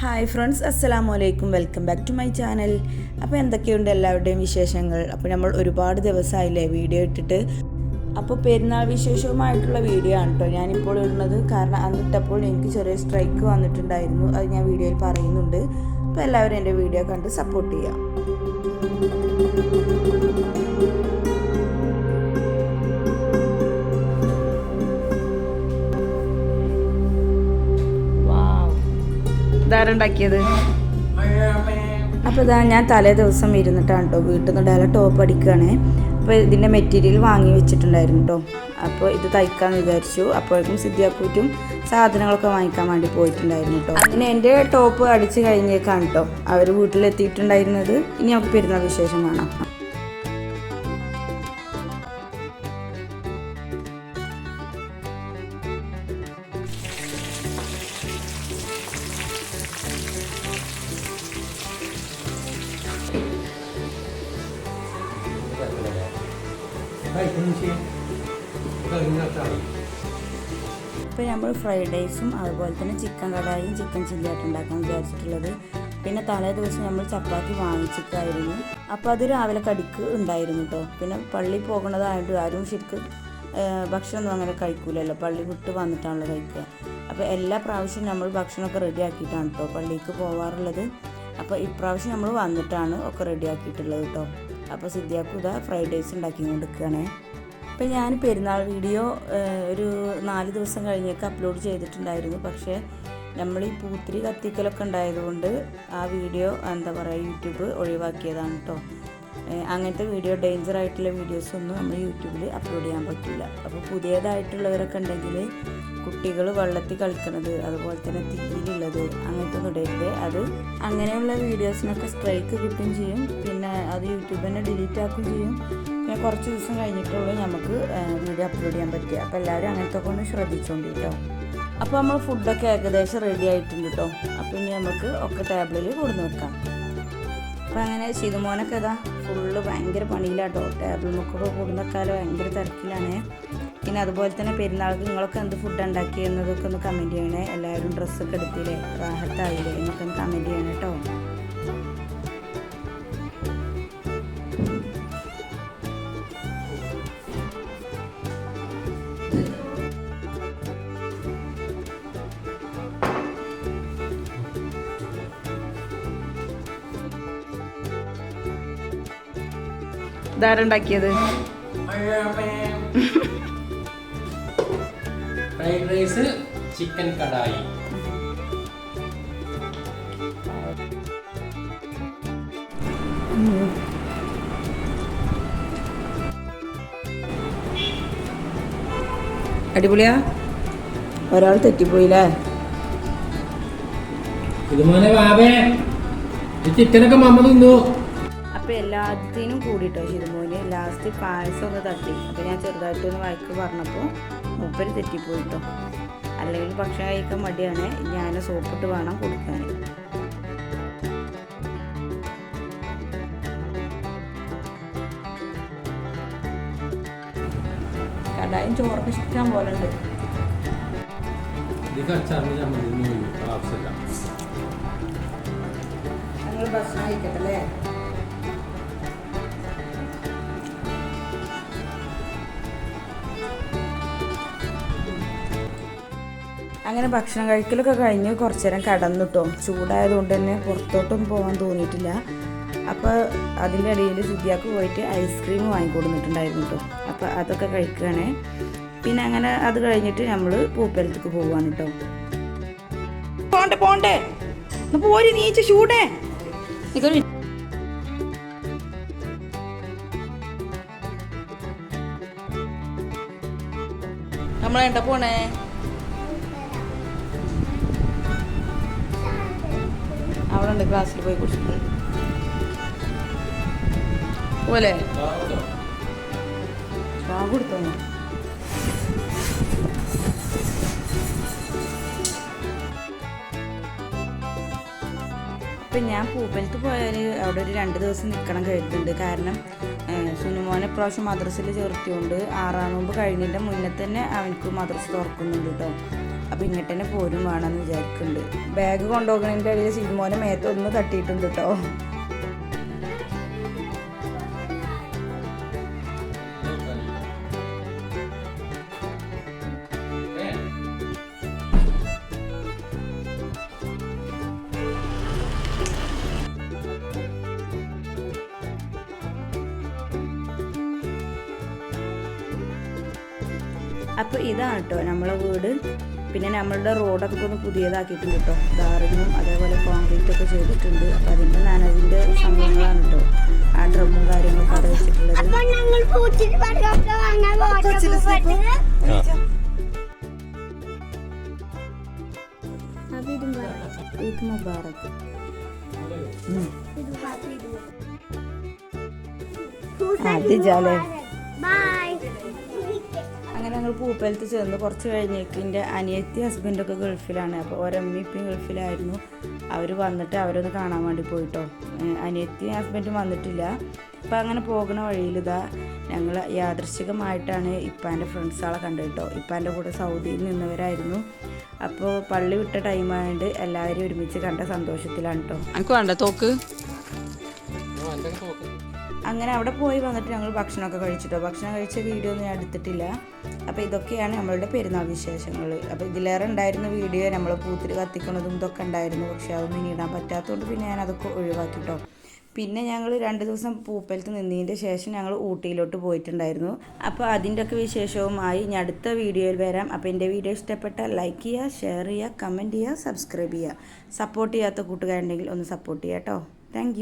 Hi friends അസ്സലാമു അലൈക്കും welcome back to my channel അപ്പോൾ എന്തൊക്കെയുണ്ട് എല്ലാവരുടെയും വിശേഷങ്ങൾ? അപ്പോൾ നമ്മൾ ഒരുപാട് ദിവസമായില്ലേ വീഡിയോ ഇട്ടിട്ട്. അപ്പോൾ പെരുന്നാൾ വിശേഷവുമായിട്ടുള്ള വീഡിയോ ആണ് കേട്ടോ ഞാനിപ്പോൾ ഇടുന്നത്. കാരണം അന്നിട്ടപ്പോൾ എനിക്ക് ചെറിയ സ്ട്രൈക്ക് വന്നിട്ടുണ്ടായിരുന്നു. അത് ഞാൻ വീഡിയോയിൽ പറയുന്നുണ്ട്. അപ്പോൾ എല്ലാവരും എന്റെ വീഡിയോ കണ്ട് സപ്പോർട്ട് ചെയ്യാം. ഇതാരുണ്ടാക്കിയത് അപ്പോൾ ഇതാ ഞാൻ തലേ ദിവസം ഇരുന്നിട്ടാണ് കേട്ടോ വീട്ടിൽ നിന്ന് ഡയല ടോപ്പ് അടിക്കുകയാണേ അപ്പോൾ ഇതിന്റെ മെറ്റീരിയൽ വാങ്ങി വെച്ചിട്ടുണ്ടായിരുന്നു കേട്ടോ അപ്പോൾ ഇത് തയ്ക്കാമെന്ന് വിചാരിച്ചു. അപ്പോഴേക്കും സിദ്ധിയാക്കൂറ്റും സാധനങ്ങളൊക്കെ വാങ്ങിക്കാൻ വേണ്ടി പോയിട്ടുണ്ടായിരുന്നു കേട്ടോ അങ്ങനെ എന്റെ ടോപ്പ് അടിച്ച് കഴിഞ്ഞേക്കാണ് കേട്ടോ അവർ വീട്ടിലെത്തിയിട്ടുണ്ടായിരുന്നത്. ഇനി നമുക്ക് പെരുന്നാൾ വിശേഷം കാണാം. ഇപ്പോൾ നമ്മൾ ഫ്രൈഡ് റൈസും അതുപോലെ തന്നെ ചിക്കൻ കടായും ചിക്കൻ ചില്ലിയായിട്ട് ഉണ്ടാക്കാൻ വിചാരിച്ചിട്ടുള്ളത്. പിന്നെ തലേ ദിവസം നമ്മൾ ചപ്പാത്തി വാങ്ങിച്ചിട്ടായിരുന്നു. അപ്പോൾ അത് രാവിലെ കടിക്ക് ഉണ്ടായിരുന്നു കേട്ടോ പിന്നെ പള്ളി പോകണതായിട്ട് ആരും ശരിക്ക് ഭക്ഷണമൊന്നും അങ്ങനെ കഴിക്കൂലല്ലോ. പള്ളി വിട്ട് വന്നിട്ടാണല്ലോ കഴിക്കുക. അപ്പോൾ എല്ലാ പ്രാവശ്യവും നമ്മൾ ഭക്ഷണമൊക്കെ റെഡി ആക്കിയിട്ടാണ് കേട്ടോ പള്ളിക്ക് പോവാറുള്ളത്. അപ്പോൾ ഇപ്രാവശ്യം നമ്മൾ വന്നിട്ടാണ് ഒക്കെ റെഡി ആക്കിയിട്ടുള്ളത് കേട്ടോ അപ്പോൾ സിദ്ധിയാക്കും ഇതാ ഫ്രൈഡ് റൈസ് ഉണ്ടാക്കി കൊടുക്കുകയാണേ അപ്പോൾ ഞാൻ പെരുന്നാൾ വീഡിയോ ഒരു നാല് ദിവസം കഴിഞ്ഞൊക്കെ അപ്ലോഡ് ചെയ്തിട്ടുണ്ടായിരുന്നു. പക്ഷേ നമ്മൾ ഈ പൂത്തിരി കത്തിക്കലൊക്കെ ഉണ്ടായതുകൊണ്ട് ആ വീഡിയോ എന്താ പറയുക യൂട്യൂബ് ഒഴിവാക്കിയതാണ് കേട്ടോ അങ്ങനത്തെ വീഡിയോ ഡേഞ്ചർ ആയിട്ടുള്ള വീഡിയോസ് ഒന്നും നമ്മൾ യൂട്യൂബിൽ അപ്ലോഡ് ചെയ്യാൻ പറ്റില്ല. അപ്പോൾ പുതിയതായിട്ടുള്ളവരൊക്കെ ഉണ്ടെങ്കിൽ കുട്ടികൾ വെള്ളത്തിൽ കളിക്കുന്നത് അതുപോലെ തന്നെ തീയിലുള്ളത് അങ്ങനത്തെ ഇടരുത്. അത് അങ്ങനെയുള്ള വീഡിയോസിനൊക്കെ സ്ട്രൈക്ക് കിട്ടുകയും ചെയ്യും. പിന്നെ അത് യൂട്യൂബ് തന്നെ ഡിലീറ്റ് ആക്കുകയും ചെയ്യും. പിന്നെ കുറച്ച് ദിവസം കഴിഞ്ഞിട്ടുള്ളൂ നമുക്ക് വീഡിയോ അപ്ലോഡ് ചെയ്യാൻ പറ്റുക. അപ്പോൾ എല്ലാവരും അങ്ങനത്തെ ഒക്കെ ഒന്ന് ശ്രദ്ധിച്ചോണ്ട് കേട്ടോ അപ്പോൾ നമ്മൾ ഫുഡൊക്കെ ഏകദേശം റെഡി ആയിട്ടുണ്ട് കേട്ടോ അപ്പോൾ ഇനി നമുക്ക് ഒക്കെ ടേബിളിൽ കൊടുന്ന് വെക്കാം. അപ്പോൾ അങ്ങനെ ശിതുമോനൊക്കെ ഇതാ ഫുള്ള് ഭയങ്കര പണിയിലാട്ടോ ടേബിൾ മുക്കൊക്കെ കൊടുന്നക്കാലം ഭയങ്കര തിരക്കിലാണ്. പിന്നെ അതുപോലെ തന്നെ പെരുന്നാൾക്ക് നിങ്ങളൊക്കെ എന്ത് ഫുഡ് ഉണ്ടാക്കി എന്നതൊക്കെ ഒന്ന് കമന്റ് ചെയ്യണേ. എല്ലാവരും ഡ്രസ്സൊക്കെ എടുത്തില്ലേ? റാഹത്തായില്ലേ? എന്നൊക്കെ ഒന്ന് കമന്റ് ചെയ്യണം കേട്ടോ ഇതാരുണ്ടാക്കിയത് ഫ്രൈഡ് റൈസ് ചിക്കൻ കടായി അടിപൊളിയാ? ഒരാൾ തെറ്റിപ്പോയില്ലേ? ഇതുപോലെ ബാബേ ചിക്കനൊക്കെ മമ്മ തിന്നു? അപ്പൊ എല്ലാത്തിനും കൂടിട്ടോ ശിരുമോന് ലാസ്റ്റ് പായസം ഒന്ന് തട്ടി. അപ്പോൾ ഞാൻ ചെറുതായിട്ടൊന്ന് വഴക്ക് പറഞ്ഞപ്പോൾ മൂപ്പര് തെറ്റിപ്പോയിട്ടോ അല്ലെങ്കിൽ ഭക്ഷണം കഴിക്കാൻ മടിയാണ്. ഞാൻ സോപ്പിട്ട് വേണം കൊടുക്കാൻ. കടായും ചോറൊക്കെ ഇഷ്ടം പോലെ ഉണ്ട്. ഞങ്ങൾ ഭക്ഷണം കഴിക്കട്ടെ അല്ലേ? അങ്ങനെ ഭക്ഷണം കഴിക്കലൊക്കെ കഴിഞ്ഞ് കുറച്ചു നേരം കടന്നിട്ടോ. ചൂടായതുകൊണ്ട് തന്നെ പുറത്തോട്ടും പോകാൻ തോന്നിയിട്ടില്ല. അപ്പോൾ അതിന്റെ ഇടയിൽ സുദ്ധിയാക്ക് പോയിട്ട് ഐസ്ക്രീം വാങ്ങിക്കൊടുന്നിട്ടുണ്ടായിരുന്നു കേട്ടോ അപ്പോൾ അതൊക്കെ കഴിക്കുകയാണേ. പിന്നെ അങ്ങനെ അത് കഴിഞ്ഞിട്ട് നമ്മൾ പൂപ്പലത്തേക്ക് പോവാണ് കേട്ടോ പോണ്ടേ പോണ്ടേ. പോരി നീച്ച് ചൂടേ. ഇതൊരു നമ്മളെണ്ട പോണേ? ഉണ്ട് ക്ലാസ്സിൽ പോയി കുടിച്ചിട്ടുണ്ട് പോലെ കൊടുത്തോ അപ്പം ഞാൻ പൂപ്പലത്ത് പോയാൽ അവിടെ ഒരു രണ്ട് ദിവസം നിൽക്കണം കരുതുന്നുണ്ട്. കാരണം സുനുമോനെ ഇപ്രാവശ്യം മദ്രസയിൽ ചേർത്തിയോണ്ട് ആറാം നോമ്പ് കഴിഞ്ഞതിന്റെ മുന്നേ തന്നെ അവനക്ക് മദ്രസ തുറക്കുന്നുണ്ട് കേട്ടോ അപ്പോൾ ഇങ്ങോട്ട് തന്നെ പോരും വേണമെന്ന് വിചാരിക്കുന്നുണ്ട് ബാഗ് കൊണ്ടുപോകുന്നതിന്റെ ഇടയിൽ സിനിമോനെ മേത്തൊന്ന് തട്ടിയിട്ടുണ്ട് കേട്ടോ അപ്പോൾ ഇതാണ് കേട്ടോ നമ്മളെ വീട്. പിന്നെ നമ്മളുടെ റോഡൊക്കെ ഒന്ന് പുതിയതാക്കിയിട്ടുണ്ട് കേട്ടോ. ധാറിനും അതേപോലെ കോൺക്രീറ്റ് ഒക്കെ ചെയ്തിട്ടുണ്ട്. അപ്പോൾ അതിന്റെ നനവിന്റെ സംഭവങ്ങളാണ് കേട്ടോ. ആ ഡ്രമ്മും കാര്യങ്ങളൊക്കെ അവിടെ വെച്ചിട്ടുള്ളത്. മുബാറക്ക് അത് ജാലേ ബൈ അങ്ങനെ ഞങ്ങൾ പൂപ്പലത്ത് ചേർന്ന് കുറച്ച് കഴിഞ്ഞേക്ക് എന്റെ അനിയത്തി ഹസ്ബൻഡൊക്കെ ഗൾഫിലാണ്. അപ്പോൾ ഒരമ്മിപ്പം ഗൾഫിലായിരുന്നു. അവർ വന്നിട്ട് അവരൊന്ന് കാണാൻ വേണ്ടി പോയിട്ടോ. അനിയത്തി ഹസ്ബൻഡും വന്നിട്ടില്ല. അപ്പം അങ്ങനെ പോകുന്ന വഴിയിൽ ഇതാ ഞങ്ങൾ യാദൃശികമായിട്ടാണ് ഇപ്പാന്റെ ഫ്രണ്ട്സുകളെ കണ്ടു കേട്ടോ. ഇപ്പാന്റെ കൂടെ സൗദിയിൽ നിന്നവരായിരുന്നു. അപ്പോൾ പള്ളി വിട്ട ടൈമായതുകൊണ്ട് എല്ലാവരും ഒരുമിച്ച് കണ്ട സന്തോഷത്തിലാണ് കേട്ടോ. എനിക്ക് വേണ്ട തോക്ക്? അങ്ങനെ അവിടെ പോയി വന്നിട്ട് ഞങ്ങൾ ഭക്ഷണമൊക്കെ കഴിച്ചിട്ടോ. ഭക്ഷണം കഴിച്ച വീഡിയോ ഒന്നും ഞാൻ എടുത്തിട്ടില്ല. അപ്പോൾ ഇതൊക്കെയാണ് നമ്മളുടെ പെരുന്നാൾ വിശേഷങ്ങൾ അപ്പോൾ ഇതിലേറെ ഉണ്ടായിരുന്ന വീഡിയോ നമ്മൾ പൂത്തിരി കത്തിക്കണതും ഇതൊക്കെ ഉണ്ടായിരുന്നു. പക്ഷേ അതൊന്നും ഇനി ഇടാൻ പറ്റാത്തതുകൊണ്ട് പിന്നെ ഞാൻ അതൊക്കെ ഒഴിവാക്കിട്ടോ. പിന്നെ ഞങ്ങൾ രണ്ട് ദിവസം പൂപ്പലത്ത് നിന്നതിന്റെ ശേഷം ഞങ്ങൾ ഊട്ടിയിലോട്ട് പോയിട്ടുണ്ടായിരുന്നു. അപ്പോൾ അതിന്റെ ഒക്കെ വിശേഷവുമായി ഞാൻ അടുത്ത വീഡിയോയിൽ വരാം. അപ്പോൾ എന്റെ വീഡിയോ ഇഷ്ടപ്പെട്ട ലൈക്ക് ചെയ്യുക ഷെയർ ചെയ്യുക കമന്റ് ചെയ്യുക സബ്സ്ക്രൈബ് ചെയ്യുക. സപ്പോർട്ട് ചെയ്യാത്ത കൂട്ടുകാരുണ്ടെങ്കിൽ ഒന്ന് സപ്പോർട്ട് ചെയ്യാം കേട്ടോ താങ്ക്